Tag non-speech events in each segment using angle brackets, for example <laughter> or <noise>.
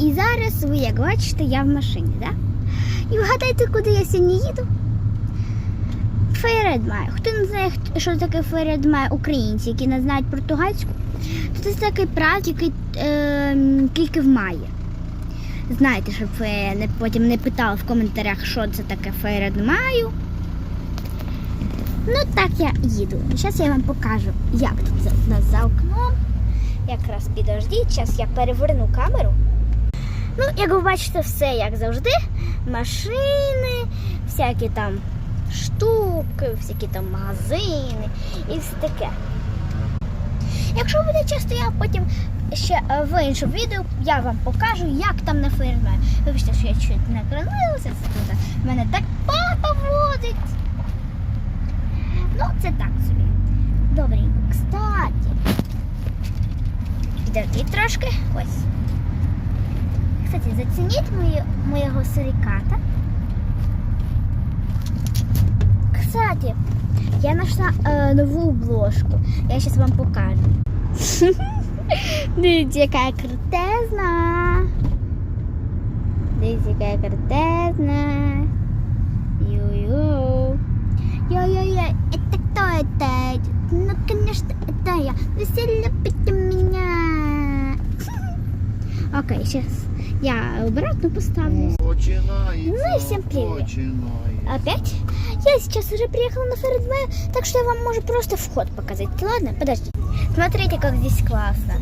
І зараз ви, як бачите, я в машині, так? І вгадайте, куди я сьогодні їду? Фейредмай. Хто не знає, що таке Фейредмай українці, які не знають португальську, то це такий праздник, який е, тільки в маї. Знаєте, щоб ви не, потім не питали в коментарях, що це таке Фейредмаю. Ну так я їду. Зараз я вам покажу, як тут у нас за окном. Якраз підождіть, зараз я переверну камеру. Як ви бачите, все як завжди. Машини, всякі там штуки, всякі там магазини і все таке. Якщо буде часто, я потім ще е, в іншому відео я вам покажу, як там на фейермері. Вибачте, що я чуть не накранилася, це тут мене так папа водить. Ну, це так собі. Добренько. Кстати. Підождіть трошки. Ось. Кстати, зацініть мої, моєго суриката. Кстати, я знайшла е, нову обложку. Я зараз вам покажу. <laughs> Дивіться, яка я крутезна. Дивіться, яка я крутезна. Ю-ю. Йо-йо-йо, это кто это? Ну, конечно, это я. Вы все любите меня. <laughs> Окей, сейчас я обратно поставлю. Ну и всем привет. Опять? Я сейчас уже приехала на Фердмею, так что я вам могу просто вход показать. Ладно, подожди. Смотрите, как здесь классно.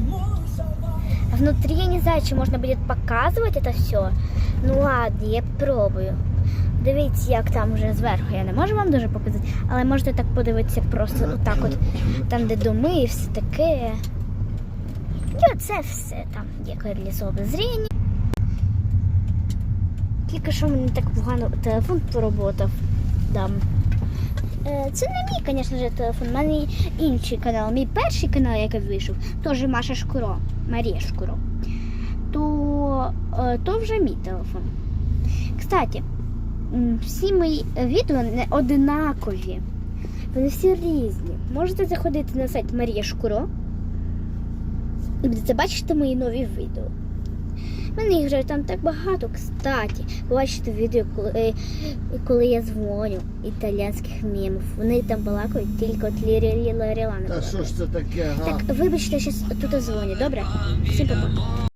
Внутри я не знаю, чи можно будет показывать это все. Ну ладно, я пробую. Дивіться, як там вже зверху. Я не можу вам дуже показати, але можете так подивитися просто отак от, там, де доми і все таке. І оце все там є колесо зріння. Тільки що мені так погано телефон поработав. Там. Е, Це не мій, звісно телефон. У мене інший канал. Мій перший канал, який вийшов, теж Маша Шкуро, Марія Шкуро. То, е, то вже мій телефон. Кстати, всі мої відео не одинакові. Вони всі різні. Можете заходити на сайт Марія Шкуро і будете бачити мої нові відео. У мене вже там так багато, кстати. Бачите відео, коли, е, коли я дзвоню італійських мемів. Вони там балакають тільки от Лірі Ларілана. Та що ж це таке, га? Так, вибачте, зараз тут дзвоню, добре? Всім пока.